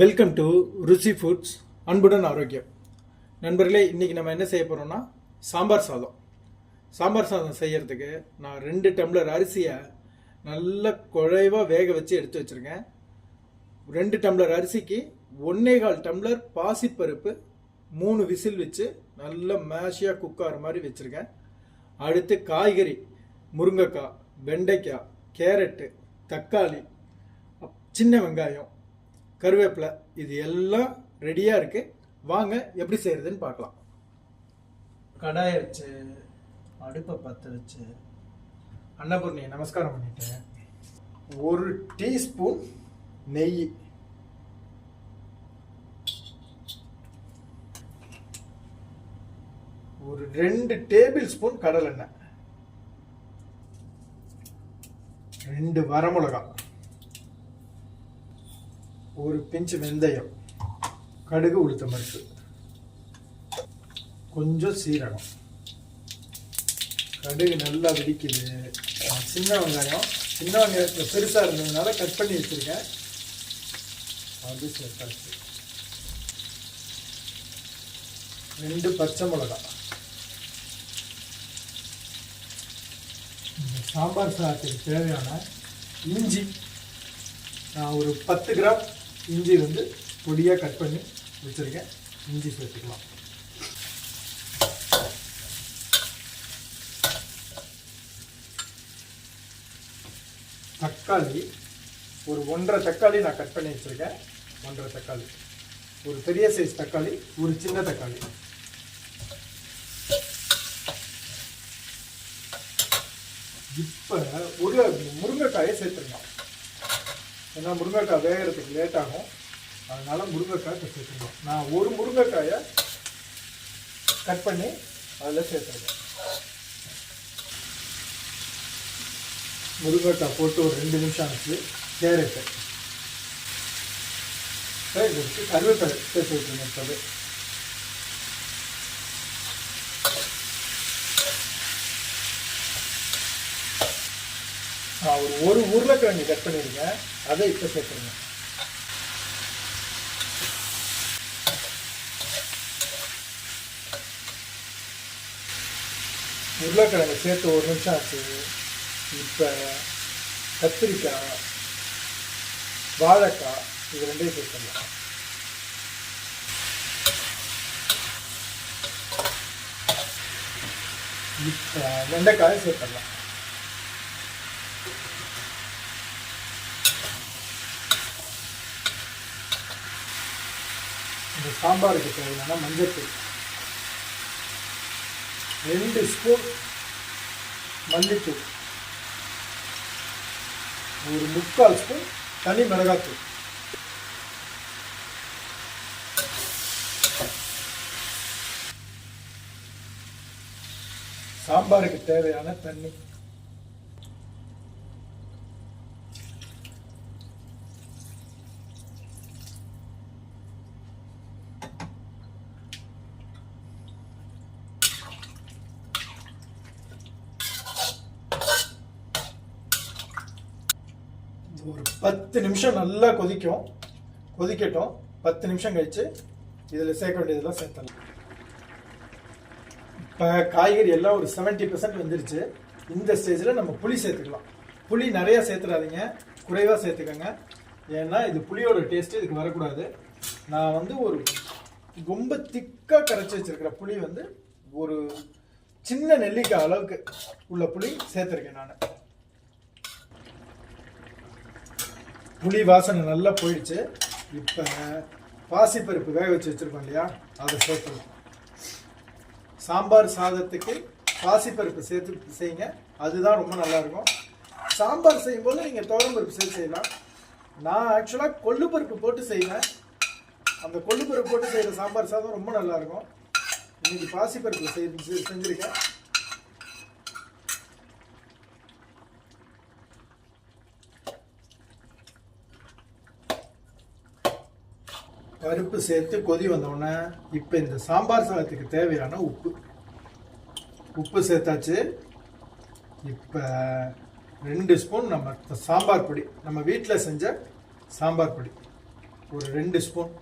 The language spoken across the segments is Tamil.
வெல்கம் டு ருசி ஃபுட்ஸ் அன்புடன் ஆரோக்கியம். நண்பர்களே இன்றைக்கி நம்ம என்ன செய்ய போகிறோம்னா சாம்பார் சாதம். சாம்பார் சாதம் செய்கிறதுக்கு நான் ரெண்டு டம்ளர் அரிசியை நல்ல குழைவாக வேக வச்சு எடுத்து வச்சிருக்கேன். ரெண்டு டம்ளர் அரிசிக்கு ஒன்னே கால் டம்ளர் பாசிப்பருப்பு மூணு விசில் வச்சு நல்ல மேஷியாக குக் ஆகிற மாதிரி வச்சுருக்கேன். அடுத்து காய்கறி முருங்கைக்காய் வெண்டைக்காய் கேரட்டு தக்காளி சின்ன வெங்காயம் கருவேப்பிலை இது எல்லாம் ரெடியாக இருக்கு. வாங்க எப்படி செய்யறதுன்னு பார்க்கலாம். கடாயை வச்சு அடுப்பை பற்ற வச்சு அன்னபூர்ணியை நமஸ்காரம் பண்ணிட்டேன். ஒரு டீஸ்பூன் நெய். ஒரு ரெண்டு டேபிள் ஸ்பூன் கடலெண்ணெய். ரெண்டு வரமிளகா ஒரு பிஞ்சு வெந்தயம். கடுகு உளுத்த பருப்பு. கொஞ்சம் சீரகம். கடுகு நல்லா வெடிக்குது. சின்ன வெங்காயம். சின்ன வெங்காயத்தில் பெருசாக இருந்ததுனால கட் பண்ணி வச்சுருக்கேன். அது சேர்த்தாச்சு. ரெண்டு பச்சை மிளகா இந்த சாம்பார் சாதத்துக்கு தேவையான இஞ்சி. நான் ஒரு பத்து கிராம் இஞ்சி வந்து பொடியாக கட் பண்ணி வச்சுருக்கேன். இஞ்சி சேர்த்துக்கலாம். தக்காளி ஒரு ஒன்றரை தக்காளி நான் கட் பண்ணி வச்சுருக்கேன். ஒன்றரை தக்காளி. ஒரு பெரிய சைஸ் தக்காளி ஒரு சின்ன தக்காளி. இப்போ ஒரு முருங்கைக்காயை சேர்த்துருங்க ஏன்னா முருங்கைக்காய் வேகிறதுக்கு லேட் ஆகும். அதனால் முருங்கைக்காய் இப்போ நான் ஒரு முருங்கைக்காயை கட் பண்ணி அதில் சேர்த்துருக்கேன். முருங்கைக்காய் போட்டு ஒரு ரெண்டு நிமிஷம் ஆச்சு. கேரட்டு. சரி கருவேப்பிலை சேர்த்து விட்டுருங்க இப்போ ஒரு ஒரு உருளைக்கிழங்கு கட் பண்ணியிருக்கேன் அதை இப்போ சேர்த்துருங்க. உருளைக்கிழங்கு சேர்த்து ஒரு நிமிஷம் ஆச்சு. இப்போ கத்திரிக்காய் வாழைக்காய் இது ரெண்டையும் சேர்த்துடலாம். இப்போ வெண்டைக்காயும் சேர்த்துடலாம். இந்த சாம்பாருக்கு தேவையான மஞ்சத்தூள். ரெண்டு ஸ்பூன் மல்லித்தூள். ஒரு முக்கால் ஸ்பூன் தனி மிளகாத்தூள். சாம்பாருக்கு தேவையான தண்ணி. ஒரு பத்து நிமிஷம் நல்லா கொதிக்கும். கொதிக்கட்டும். பத்து நிமிஷம் கழித்து இதில் சேர்க்க வேண்டியதெல்லாம் சேர்த்தலாம் இப்போ காய்கறி எல்லாம் ஒரு செவன்ட்டி பர்சன்ட் வந்துருச்சு. இந்த ஸ்டேஜில் நம்ம புளி சேர்த்துக்கலாம். புளி நிறையா சேர்த்துடாதீங்க குறைவாக சேர்த்துக்கோங்க. ஏன்னா இது புளியோட டேஸ்ட்டு இதுக்கு வரக்கூடாது. நான் வந்து ஒரு ரொம்ப திக்காக கரைச்சி வச்சிருக்கிற புளி வந்து ஒரு சின்ன நெல்லிக்காய் அளவுக்கு உள்ள புளி சேர்த்துருக்கேன் நான். புளி வாசனை நல்லா போயிடுச்சு. இப்போ பாசிப்பருப்பு வேக வச்சு வச்சுருக்கோம் இல்லையா? அதை சேர்த்துருவோம். சாம்பார் சாதத்துக்கு பாசிப்பருப்பு சேர்த்து செய்யுங்க. அதுதான் ரொம்ப நல்லா இருக்கும் சாம்பார் செய்யும்போது நீங்கள் பருப்பு சேர்த்து செய்யலாம். நான் ஆக்சுவலாக கொள்ளுப்பருப்பு போட்டு செய்வேன். அந்த கொள்ளுப்பருப்பு போட்டு செய்கிற சாம்பார் சாதம் ரொம்ப நல்லாயிருக்கும். இன்றைக்கி பாசிப்பருப்பு செஞ்சு செஞ்சுருக்கேன். பருப்பு சேர்த்து கொதி வந்தோடனே இப்போ இந்த சாம்பார் சாதத்துக்கு தேவையான உப்பு. உப்பு சேர்த்தாச்சு. இப்போ ரெண்டு ஸ்பூன் நம்ம சாம்பார் பொடி. நம்ம வீட்டில் செஞ்ச சாம்பார் பொடி. ஒரு ரெண்டு ஸ்பூன்.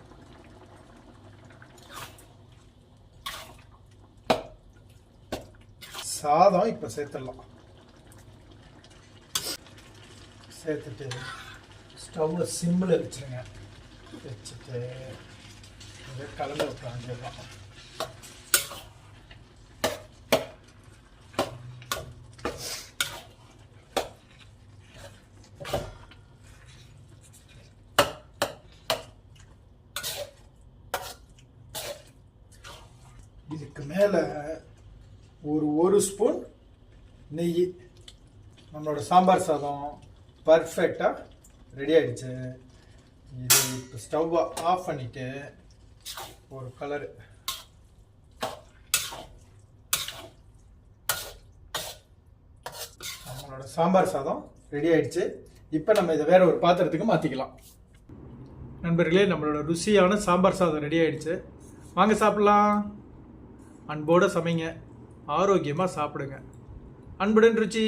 சாதம் இப்போ சேர்த்துடலாம். சேர்த்துட்டு ஸ்டவ்வை சிம்மில் வச்சுருங்க. வச்சுட்டு இதை கலந்து விட்டுறாங்க இதுக்கு மேலே ஒரு ஒரு ஸ்பூன் நெய் நம்மளோட சாம்பார் சாதம் பர்ஃபெக்டாக ரெடி ஆகிடுச்சு இது இப்போ ஸ்டவ்வை ஆஃப் பண்ணிட்டு ஒரு கலரு நம்மளோட சாம்பார் சாதம் ரெடி ஆயிடுச்சு. இப்போ நம்ம இதை வேற ஒரு பாத்திரத்துக்கு மாற்றிக்கலாம் நண்பர்களே நம்மளோட ருசியான சாம்பார் சாதம் ரெடி ஆயிடுச்சு. வாங்க சாப்பிடலாம். அன்போடு சமைங்க. ஆரோக்கியமாக சாப்பிடுங்க. அன்புடன் ருச்சி